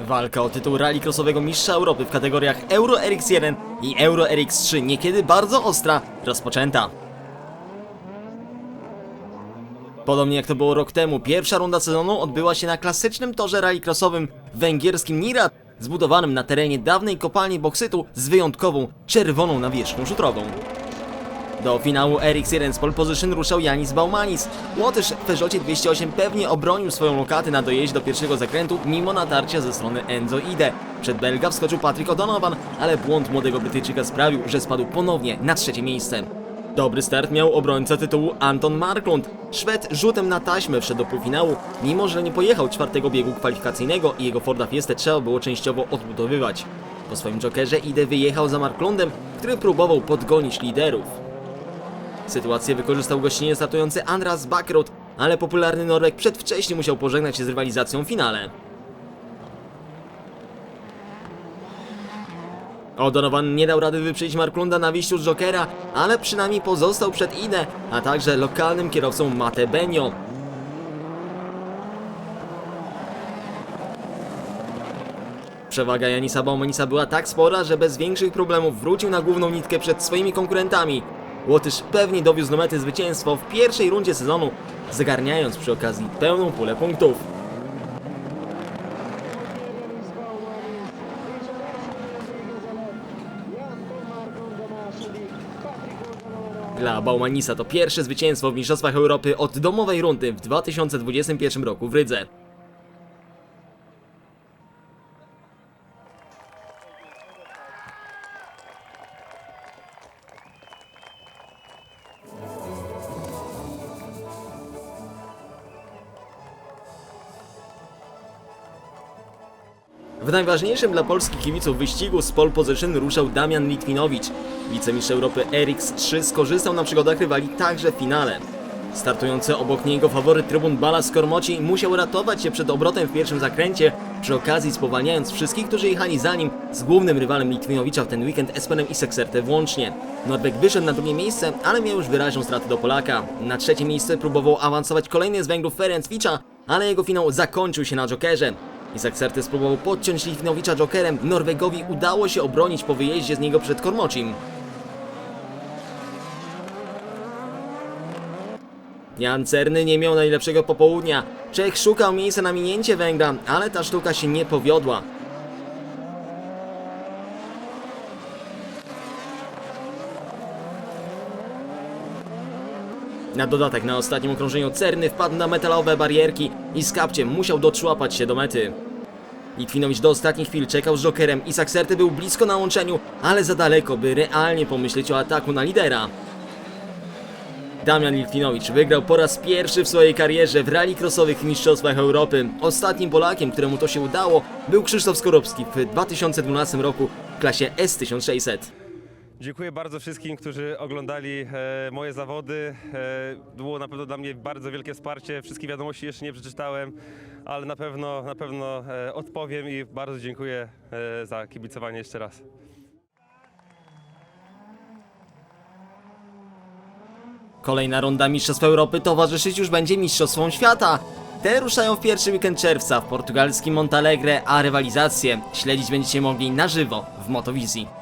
Walka o tytuł rallycrossowego mistrza Europy w kategoriach Euro RX1 i Euro RX3 niekiedy bardzo ostra rozpoczęta. Podobnie jak to było rok temu, pierwsza runda sezonu odbyła się na klasycznym torze rallycrossowym węgierskim Nirat, zbudowanym na terenie dawnej kopalni boksytu z wyjątkową czerwoną nawierzchnią szutrową. Do finału RX1 z pole position ruszał Janis Baumanis. Łotysz w Peugeotie 208 pewnie obronił swoją lokatę na dojeździe do pierwszego zakrętu mimo natarcia ze strony Enzo Ide. Przed Belga wskoczył Patrick O'Donovan, ale błąd młodego Brytyjczyka sprawił, że spadł ponownie na trzecie miejsce. Dobry start miał obrońca tytułu Anton Marklund. Szwed rzutem na taśmę wszedł do półfinału, mimo że nie pojechał czwartego biegu kwalifikacyjnego i jego Forda Fiesta trzeba było częściowo odbudowywać. Po swoim jokerze Ide wyjechał za Marklundem, który próbował podgonić liderów. Sytuację wykorzystał gościnnie startujący Andras Bakrot, ale popularny Norweg przedwcześnie musiał pożegnać się z rywalizacją w finale. O'Donovan nie dał rady wyprzedzić Marklunda na wyjściu z Jokera, ale przynajmniej pozostał przed Ide, a także lokalnym kierowcą Mate Benio. Przewaga Janisa Baumanisa była tak spora, że bez większych problemów wrócił na główną nitkę przed swoimi konkurentami. Łotysz pewnie dowiózł do mety zwycięstwo w pierwszej rundzie sezonu, zagarniając przy okazji pełną pulę punktów. Dla Baumanisa to pierwsze zwycięstwo w Mistrzostwach Europy od domowej rundy w 2021 roku w Rydze. W najważniejszym dla polskich kibiców wyścigu z pole position ruszał Damian Litwinowicz. Wicemistrz Europy RX3 skorzystał na przygodach rywali także w finale. Startujący obok niego faworyt trybun Balas Kormoci musiał ratować się przed obrotem w pierwszym zakręcie, przy okazji spowalniając wszystkich, którzy jechali za nim z głównym rywalem Litwinowicza w ten weekend Espenem i Sexerte włącznie. Norweg wyszedł na drugie miejsce, ale miał już wyraźną stratę do Polaka. Na trzecie miejsce próbował awansować kolejny z Węgrów Ferenc Ficza, ale jego finał zakończył się na Jokerze. Isak Serty spróbował podciąć Litwinowicza Jokerem, Norwegowi udało się obronić po wyjeździe z niego przed Kormocim. Jan Cerny nie miał najlepszego popołudnia. Czech szukał miejsca na minięcie Węgra, ale ta sztuka się nie powiodła. Na dodatek na ostatnim okrążeniu Cerny wpadł na metalowe barierki i z kapciem musiał doczłapać się do mety. Litwinowicz do ostatnich chwil czekał z Jokerem i Sakserty był blisko na łączeniu, ale za daleko, by realnie pomyśleć o ataku na lidera. Damian Litwinowicz wygrał po raz pierwszy w swojej karierze w rallycrossowych mistrzostwach Europy. Ostatnim Polakiem, któremu to się udało, był Krzysztof Skorupski w 2012 roku w klasie S1600. Dziękuję bardzo wszystkim, którzy oglądali e, moje zawody. E, było na pewno dla mnie bardzo wielkie wsparcie. Wszystkie wiadomości jeszcze nie przeczytałem, ale na pewno, na pewno e, odpowiem i bardzo dziękuję e, za kibicowanie jeszcze raz. Kolejna runda Mistrzostw Europy towarzyszyć już będzie Mistrzostwom Świata. Te ruszają w pierwszy weekend czerwca w portugalskim Montalegre, a rywalizację śledzić będziecie mogli na żywo w Motowizji.